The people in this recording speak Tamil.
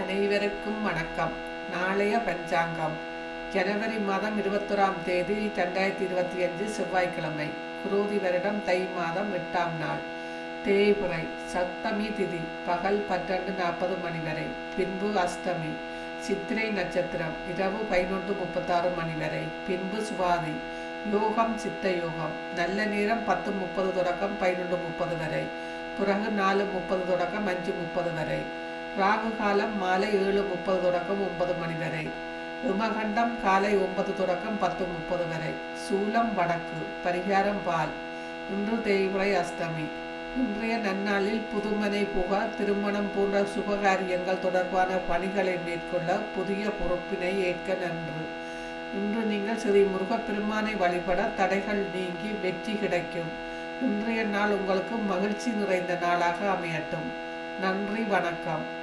அனைவருக்கும் வணக்கம். நாளைய பஞ்சாங்கம். ஜனவரி மாதம் இருபத்தொராம் தேதி ரெண்டாயிரத்தி இருபத்தி அஞ்சு செவ்வாய்க்கிழமை. குரோதி வருடம் தை மாதம் எட்டாம் நாள். தேய்புரை சப்தமி திதி பகல் பன்னெண்டு நாற்பது மணி வரை. பின்பு அஷ்டமி சித்திரை நட்சத்திரம் இரவு பதினொன்று முப்பத்தாறு மணி வரை. பின்பு சுவாதி யோகம் சித்த யோகம். நல்ல நேரம் பத்து முப்பது தொடக்கம் பதினொன்று முப்பது வரை. பிறகு நாலு முப்பது தொடக்கம் அஞ்சு முப்பது வரை. ராகு காலம் மாலை ஏழு முப்பது தொடக்கம் ஒன்பது மணி வரை. உமகண்டம் காலை ஒன்பது தொடக்கம் பத்து முப்பது வரை. சூலம் வடக்கு பரிகாரம் பால். இன்று தேய்முறை அஷ்டமி. இன்றைய நன்னாளில் புதுமனை புகார் திருமணம் போன்ற சுபகாரியங்கள் தொடர்பான பணிகளை மேற்கொள்ள புதிய பொறுப்பினை ஏற்க நன்று. இன்று நீங்கள் ஸ்ரீ முருகப்பெருமானை வழிபட தடைகள் நீங்கி வெற்றி கிடைக்கும். இன்றைய நாள் உங்களுக்கு மகிழ்ச்சி நிறைந்த நாளாக அமையட்டும். நன்றி வணக்கம்.